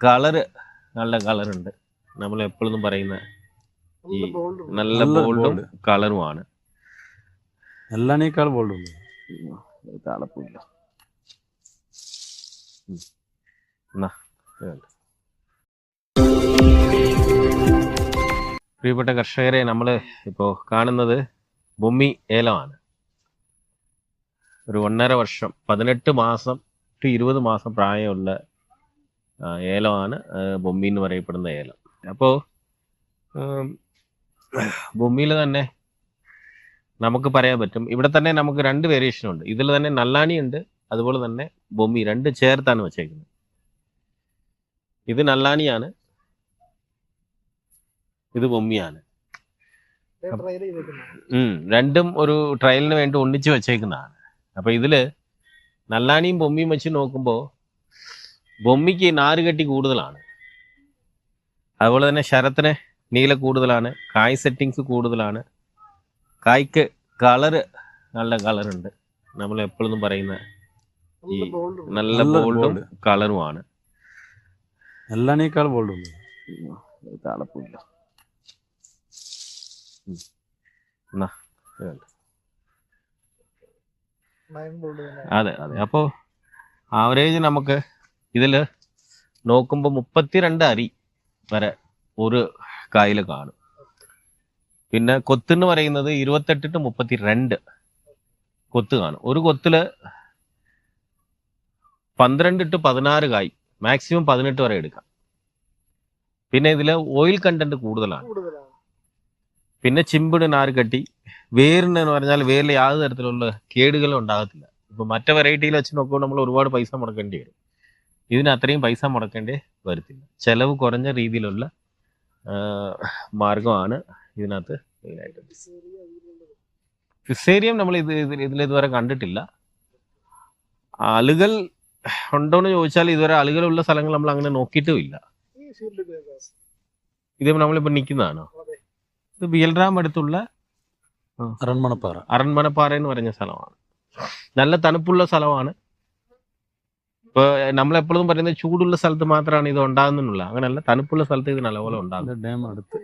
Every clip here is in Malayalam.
കളറ് നല്ല കളറുണ്ട്. നമ്മൾ എപ്പോഴും പറയുന്ന ഈ നല്ല ബോൾഡും കളറുമാണ്. എല്ലാനേക്കാൾ ബോൾഡും തളപ്പില്ല പ്രിയപ്പെട്ട കർഷകരെ നമ്മൾ ഇപ്പോൾ കാണുന്നത് ഭൂമി ഏലമാണ്. ഒരു ഒന്നര വർഷം പതിനെട്ട് മാസം ടു ഇരുപത് മാസം പ്രായമുള്ള ഏലമാണ് ബൊമ്മി എന്ന് പറയപ്പെടുന്ന ഏലം. അപ്പോ ബൊമ്മിയിൽ തന്നെ നമുക്ക് പറയാൻ പറ്റും. ഇവിടെ തന്നെ നമുക്ക് രണ്ട് വേരിയേഷൻ ഉണ്ട്. ഇതിൽ തന്നെ നല്ലാണി ഉണ്ട് അതുപോലെ തന്നെ ബൊമ്മി രണ്ട് ചേർത്താണ് വെച്ചേക്കുന്നത്. ഇത് നല്ലാണിയാണ് ഇത് ബൊമ്മിയാണ്. രണ്ടും ഒരു ട്രയലിന് വേണ്ടി ഒന്നിച്ച് വെച്ചേക്കുന്നതാണ്. അപ്പൊ ഇതിൽ നല്ലാണിയും ബൊമ്മിയും വെച്ച് നോക്കുമ്പോൾ ബൊമ്മിക്ക് നാരുകട്ടി കൂടുതലാണ്. അതുപോലെ തന്നെ ശരത്തിന് നീല കൂടുതലാണ് കായ് സെറ്റിങ്സ് കൂടുതലാണ്. കായ്ക്ക് കളറ് നല്ല കളറുണ്ട് നമ്മൾ എപ്പോഴും പറയുന്ന ഈ നല്ല ബോൾഡും bold. കളറുമാണ് എല്ലാനേക്കാൾ ബോൾഡ് താളപ്പില്ല. അതെ അതെ. അപ്പോൾ ആവറേജ് നമുക്ക് ഇതിൽ നോക്കുമ്പോൾ മുപ്പത്തിരണ്ട് അരി വരെ ഒരു കായിൽ കാണും. പിന്നെ കൊത്തെന്ന് പറയുന്നത് ഇരുപത്തെട്ട് ടു മുപ്പത്തി രണ്ട് കൊത്ത് കാണും. ഒരു കൊത്തിൽ പന്ത്രണ്ട് ടു പതിനാറ് കായ് മാക്സിമം പതിനെട്ട് വരെ എടുക്കാം. പിന്നെ ഇതിൽ ഓയിൽ കണ്ടന്റ് കൂടുതലാണ്. പിന്നെ ചിമ്പിട് നാര് കെട്ടി എന്ന് പറഞ്ഞാൽ വേരിൽ യാതൊരു തരത്തിലുള്ള കേടുകളും ഉണ്ടാകത്തില്ല. ഇപ്പൊ മറ്റേ വെറൈറ്റിയിൽ വെച്ച് നോക്കുമ്പോൾ നമ്മൾ ഒരുപാട് പൈസ മുടക്കേണ്ടി വരും. ഇതിന് അത്രയും പൈസ മുടക്കേണ്ടി വരത്തില്ല. ചെലവ് കുറഞ്ഞ രീതിയിലുള്ള മാർഗമാണ് ഇതിനകത്ത് മെയിനായിട്ട്. ഫിസേരിയം നമ്മൾ ഇത് ഇതിൽ ഇതുവരെ കണ്ടിട്ടില്ല. ആളുകൾ ഉണ്ടോന്ന് ചോദിച്ചാൽ ഇതുവരെ ആളുകളുള്ള സ്ഥലങ്ങൾ നമ്മൾ അങ്ങനെ നോക്കിയിട്ടും ഇല്ല. ഇത് നമ്മളിപ്പോ നിൽക്കുന്നതാണോ. ഇത് ബിയൽറാം അടുത്തുള്ള അരൺമണപ്പാറ. അരൺമനപ്പാറ എന്ന് പറഞ്ഞ സ്ഥലമാണ്. നല്ല തണുപ്പുള്ള സ്ഥലമാണ്. ഇപ്പൊ നമ്മളെപ്പോഴും പറയുന്നത് ചൂടുള്ള സ്ഥലത്ത് മാത്രമാണ് ഇത് ഉണ്ടാകുന്നുള്ള അങ്ങനെയല്ല തണുപ്പുള്ള സ്ഥലത്ത് ഇത് നല്ലപോലെ ഉണ്ടാകും. ഡാം അടുത്ത്.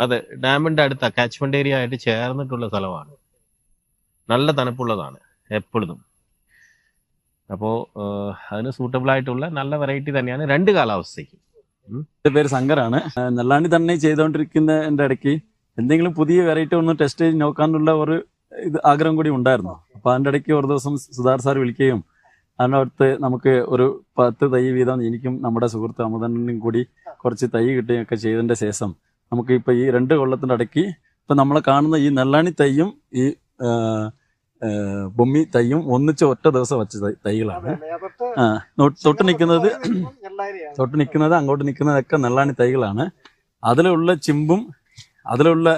അതെ ഡാമിന്റെ അടുത്ത കാച്ച്മെന്റ് ഏരിയ ആയിട്ട് ചേർന്നിട്ടുള്ള സ്ഥലമാണ്. നല്ല തണുപ്പുള്ളതാണ് എപ്പോഴും. അപ്പോൾ അതിന് സൂട്ടബിൾ ആയിട്ടുള്ള നല്ല വെറൈറ്റി തന്നെയാണ് രണ്ട് കാലാവസ്ഥയ്ക്ക്. എന്റെ പേര് ശങ്കറാണ്. ആ, തന്നെ തന്നെ ചെയ്തുകൊണ്ടിരിക്കുന്നതിന്റെ ഇടയ്ക്ക് എന്തെങ്കിലും പുതിയ വെറൈറ്റി ഒന്ന് ടെസ്റ്റ് ചെയ്ത് നോക്കാനുള്ള ഒരു ഇത് ആഗ്രഹം കൂടി ഉണ്ടായിരുന്നു. അപ്പൊ അതിന്റെ ഇടയ്ക്ക് ഒരു ദിവസം സുധാർ സാർ വിളിക്കുകയും അതിനടുത്ത് നമുക്ക് ഒരു പത്ത് തൈ വീതം എനിക്കും നമ്മുടെ സുഹൃത്ത് അമുദനും കൂടി കുറച്ച് തൈ കിട്ടുകയൊക്കെ ചെയ്തതിന്റെ ശേഷം നമുക്ക് ഇപ്പൊ ഈ രണ്ട് കൊള്ളത്തിന്റെ ഇടയ്ക്ക് ഇപ്പൊ നമ്മൾ കാണുന്ന ഈ നെല്ലാണി തൈയും ഈ ബൊമ്മി തൈയും ഒന്നിച്ച് ഒറ്റ ദിവസം വെച്ച തൈകളാണ്. തൊട്ട് നിൽക്കുന്നത് തൊട്ട് നിൽക്കുന്നത് അങ്ങോട്ട് നിൽക്കുന്നതൊക്കെ നെല്ലാണി തൈകളാണ്. അതിലുള്ള ചിമ്പും അതിലുള്ള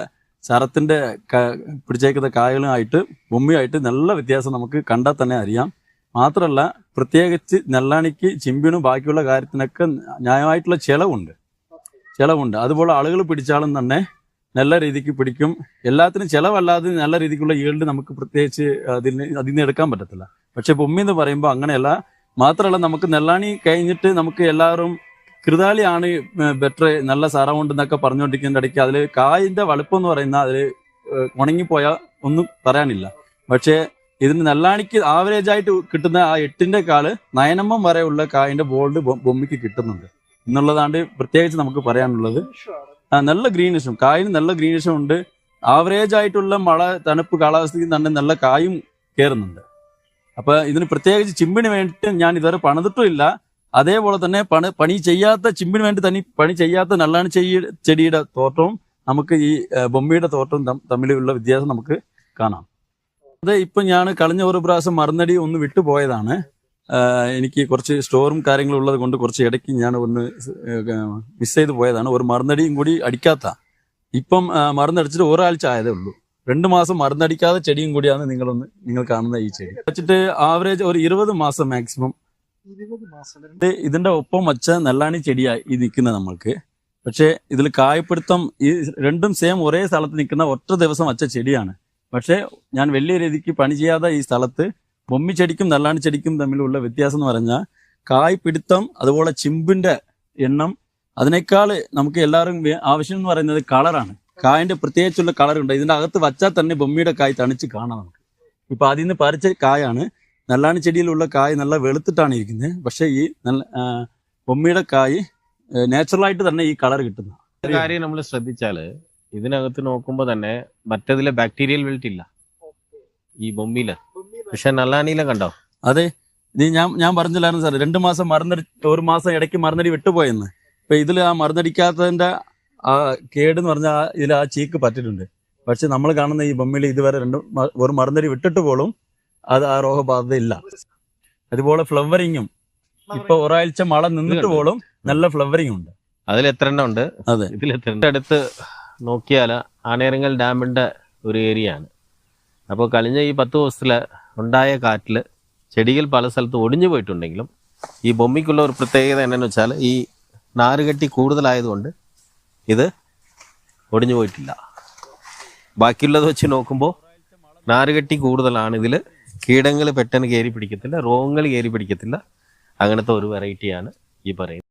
ശരത്തിന്റെ ക- പിടിച്ചേക്കുന്ന കായലുമായിട്ട് ബൊമ്മിയായിട്ട് നല്ല വ്യത്യാസം നമുക്ക് കണ്ടാൽ തന്നെ അറിയാം. മാത്രമല്ല പ്രത്യേകിച്ച് നെല്ലാണിക്ക് ചിമ്പിനും ബാക്കിയുള്ള കാര്യത്തിനൊക്കെ ന്യായമായിട്ടുള്ള ചിലവുണ്ട്. ചിലവുണ്ട്. അതുപോലെ ആളുകൾ പിടിച്ചാലും തന്നെ നല്ല രീതിക്ക് പിടിക്കും. എല്ലാത്തിനും ചിലവല്ലാതെ നല്ല രീതിക്കുള്ള ഈൽഡ് നമുക്ക് പ്രത്യേകിച്ച് അതിൽ അതിൽ നിന്ന് എടുക്കാൻ പറ്റത്തില്ല. പക്ഷെ പൊമ്മി എന്ന് പറയുമ്പോൾ അങ്ങനെയല്ല. മാത്രമല്ല നമുക്ക് നെല്ലാണി കഴിഞ്ഞിട്ട് നമുക്ക് എല്ലാവരും കൃതാളിയാണ് ബെറ്റർ നല്ല സറൗണ്ട് എന്നൊക്കെ പറഞ്ഞുകൊണ്ടിരിക്കുന്ന ഇടയ്ക്ക് അതിൽ കായിന്റെ വളുപ്പം എന്ന് പറയുന്ന അതിൽ ഉണങ്ങിപ്പോയാൽ ഒന്നും പറയാനില്ല. പക്ഷേ ഇതിന് നെല്ലാണിക്ക് ആവറേജ് ആയിട്ട് കിട്ടുന്ന ആ എട്ടിന്റെ കാൽ നയനമ്മം വരെയുള്ള കായന്റെ ബോൾഡ് ബൊമ്മിക്ക് കിട്ടുന്നുണ്ട്. എന്നുള്ളതാണ്ട് പ്രത്യേകിച്ച് നമുക്ക് പറയാനുള്ളത്. ആ, നല്ല ഗ്രീനിഷും കായിന് നല്ല ഗ്രീനിഷും ഉണ്ട്. ആവറേജ് ആയിട്ടുള്ള മഴ തണുപ്പ് കാലാവസ്ഥയ്ക്ക് തന്നെ നല്ല കായും കയറുന്നുണ്ട് അപ്പൊ ഇതിന് പ്രത്യേകിച്ച് ചിമ്പിന് വേണ്ടിയിട്ട് ഞാൻ ഇതുവരെ പണിതിട്ടും ഇല്ല അതേപോലെ തന്നെ പണി പണി ചെയ്യാത്ത ചിമ്പിന് വേണ്ടി തന്നെ പണി ചെയ്യാത്ത നല്ലാണ് ചെയ്യ ചെടിയുടെ തോട്ടവും നമുക്ക് ഈ ബൊമ്മയുടെ തോട്ടവും തമ്മിലുള്ള വ്യത്യാസം നമുക്ക് കാണാം. അത് ഇപ്പൊ ഞാൻ കളഞ്ഞ ഒരു പ്രാവശ്യം മറുനടി ഒന്ന് വിട്ടുപോയതാണ് എനിക്ക് കുറച്ച് സ്റ്റോറും കാര്യങ്ങളും ഉള്ളത് കൊണ്ട് കുറച്ച് ഇടയ്ക്ക് ഞാൻ ഒന്ന് മിസ് ചെയ്ത് പോയതാണ്. ഒരു മറുനടിയും കൂടി അടിക്കാത്ത. ഇപ്പം മറുന്നടിച്ചിട്ട് ഒരാഴ്ച ആയതേ ഉള്ളൂ. രണ്ട് മാസം മരുന്നടിക്കാതെ ചെടിയും കൂടിയാണ് നിങ്ങളൊന്ന് നിങ്ങൾ കാണുന്ന ഈ ചെടി. വെച്ചിട്ട് ആവറേജ് ഒരു ഇരുപത് മാസം മാക്സിമം ഇത് ഇതിന്റെ ഒപ്പം വച്ച നെല്ലാണി ചെടിയായി ഈ നിൽക്കുന്നത് നമ്മൾക്ക്. പക്ഷേ ഇതിൽ കായപ്പിടുത്തം ഈ രണ്ടും സെയിം ഒരേ സ്ഥലത്ത് നിൽക്കുന്ന ഒറ്റ ദിവസം വച്ച ചെടിയാണ്. പക്ഷേ ഞാൻ വലിയ രീതിക്ക് പണി ചെയ്യാതെ ഈ സ്ഥലത്ത് ബൊമ്മി ചെടിക്കും നെല്ലാണി ചെടിക്കും തമ്മിലുള്ള വ്യത്യാസം എന്ന് പറഞ്ഞാൽ കായ് പിടുത്തം അതുപോലെ ചിമ്പിന്റെ എണ്ണം അതിനേക്കാൾ നമുക്ക് എല്ലാവരും ആവശ്യം എന്ന് പറയുന്നത് കളറാണ് കായന്റെ പ്രത്യേകിച്ചുള്ള കളറുണ്ട് ഇതിന്റെ അകത്ത് വച്ചാൽ തന്നെ ബൊമ്മിയുടെ കായ് തണിച്ച് കാണാം നമുക്ക്. ഇപ്പം അതിൽ നിന്ന് പറിച്ച കായാണ് നല്ലാണി ചെടിയിലുള്ള കായ് നല്ല വെളുത്തിട്ടാണ് ഇരിക്കുന്നത്. പക്ഷേ ഈ നല്ല ബൊമ്മിയുടെ കായ് നാച്ചുറലായിട്ട് തന്നെ ഈ കളർ കിട്ടുന്നു കാര്യം നമ്മൾ ശ്രദ്ധിച്ചാൽ ഇതിനകത്ത് നോക്കുമ്പോ തന്നെ മറ്റതിലെ ബാക്ടീരിയൽ വെൽറ്റ് ഇല്ല. ഈ ബൊമ്മിയിൽ പക്ഷെ നല്ലാനിയിലെ കണ്ടോ? അതെ. ഇത് ഞാൻ ഞാൻ പറഞ്ഞില്ലായിരുന്നു സാർ രണ്ട് മാസം മറന്നടി ഒരു മാസം ഇടയ്ക്ക് മറന്നടി വിട്ടുപോയെന്ന്. ഇപ്പൊ ഇതിൽ ആ മറന്നടിക്കാത്തതിന്റെ ആ കേട് എന്ന് പറഞ്ഞാൽ ഇതിൽ ആ ചീക്ക് പറ്റിയിട്ടുണ്ട്. പക്ഷെ നമ്മൾ കാണുന്ന ഈ ബൊമ്മിൽ ഇതുവരെ രണ്ട് ഒരു മറന്നടി വിട്ടിട്ട് പോലും അത് ആ രോഗബാധ ഇല്ല അതുപോലെ ഫ്ലവറിങ്ങും. ഇപ്പൊ ഒരാഴ്ച മഴ നിന്നിട്ട് പോലും നല്ല ഫ്ലവറിങ് ഉണ്ട് അതിൽ എത്ര എണ്ണം ഉണ്ട്? അതെ. ഇതിൽ എത്ര എണ്ണം? അടുത്ത് നോക്കിയാൽ ആനേരങ്ങൽ ഡാമിന്റെ ഒരു ഏരിയ ആണ് അപ്പോൾ കഴിഞ്ഞ ഈ പത്ത് ദിവസത്തിൽ ഉണ്ടായ കാറ്റിൽ ചെടികൾ പല സ്ഥലത്ത് ഒടിഞ്ഞു പോയിട്ടുണ്ടെങ്കിലും ഈ ബൊമ്മിക്കുള്ള ഒരു പ്രത്യേകത എന്നാന്ന് വെച്ചാൽ ഈ നാരുകെട്ടി കൂടുതലായതുകൊണ്ട് ഇത് ഒടിഞ്ഞു പോയിട്ടില്ല. ബാക്കിയുള്ളത് വെച്ച് നോക്കുമ്പോൾ നാരുകെട്ടി കൂടുതലാണ് ഇതിൽ കീടങ്ങൾ പെട്ടെന്ന് കയറി പിടിക്കത്തില്ല രോഗങ്ങൾ കയറി പിടിക്കത്തില്ല. അങ്ങനത്തെ ഒരു വെറൈറ്റിയാണ് ഈ പറയുന്നത്.